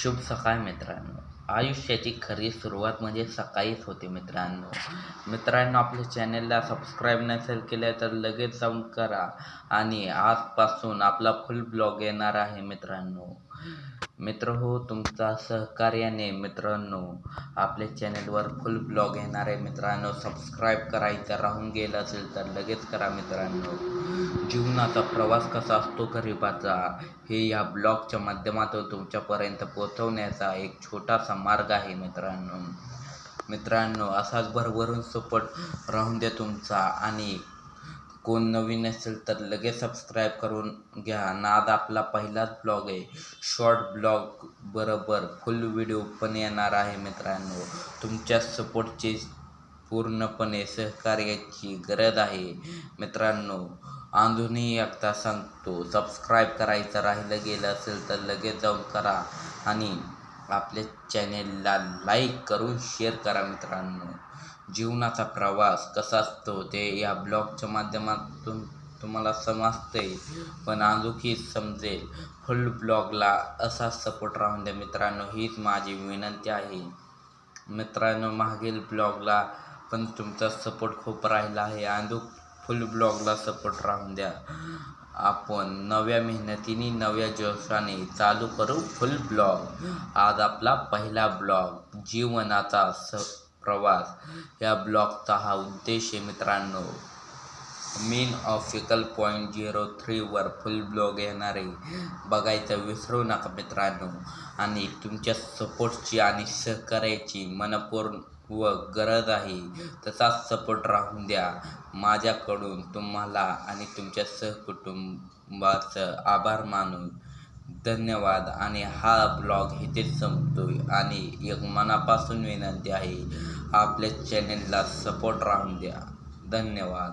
शुभ सकाळ मित्रांनो. आयुष्याची खरी सुरुवात म्हणजे सकाळीच होते मित्रांनो. मित्रांनो आपल्या चॅनलला सबस्क्राईब नसेल केलं तर लगेच जाऊन करा. आणि आजपासून आपला फुल ब्लॉग येणार आहे मित्रांनो. मित्र हो तुमचा सहकार्याने मित्रांनो आपल्या चॅनलवर फुल ब्लॉग येणार आहे मित्रांनो सबस्क्राईब करायचं राहून गेलं असेल तर लगेच करा मित्रांनो. जीवनाचा प्रवास कसा असतो गरिबाचा हे या ब्लॉगच्या माध्यमातून तुमच्यापर्यंत पोहोचवण्याचा एक छोटासा मार्ग आहे मित्रांनो. मित्रांनो असाच भरभरून सपोर्ट राहून द्या तुमचा आणि कोण नवीन असेल तर लगेच सबस्क्राईब करून घ्या. नाद आपला पहिलाच ब्लॉग आहे. शॉर्ट ब्लॉग बरोबर फुल व्हिडिओ पण येणार आहे मित्रांनो. तुमच्या सपोर्टची पूर्णपणे सहकार्याची गरज आहे. मित्रांनो अजूनही एकदा सांगतो सबस्क्राईब करायचं राहिलं गेलं असेल तर लगेच जाऊन करा. आणि आपल्या चॅनेलला लाईक करून शेअर करा मित्रांनो. जीवनाचा प्रवास कसा असतो ते या ब्लॉगच्या माध्यमातून तुम्हाला समजते पण अजूनही समजेल फुल ब्लॉगला असा सपोर्ट राहून द्या मित्रांनो हीच माझी विनंती आहे. मित्रांनो मागील ब्लॉगला पण तुमचा सपोर्ट खूप राहिला आहे. अजून फुल ब्लॉगला सपोर्ट राहून द्या. आपण नव्या मेहनतीने नव्या जोशाने चालू करू फुल ब्लॉग आज आपला पहिला ब्लॉग जीवनाचा स प्रवास या ब्लॉगचा हा उद्देश आहे मित्रांनो मेन ऑफिकल पॉईंट झिरो थ्रीवर फुल ब्लॉग येणार आहे. बघायचं विसरू नका मित्रांनो. आणि तुमच्या सपोर्टची आणि सहकार्याची मनपूर्ण व गरज आहे तसाच सपोर्ट राहून द्या. माझ्याकडून तुम्हाला आणि तुमच्या सहकुटुंबाचं आभार मानून धन्यवाद. आणि हा ब्लॉग इथेच संपतोय. आणि एक मनापासून विनंती आहे आपल्या चॅनेलला सपोर्ट राहून द्या. धन्यवाद.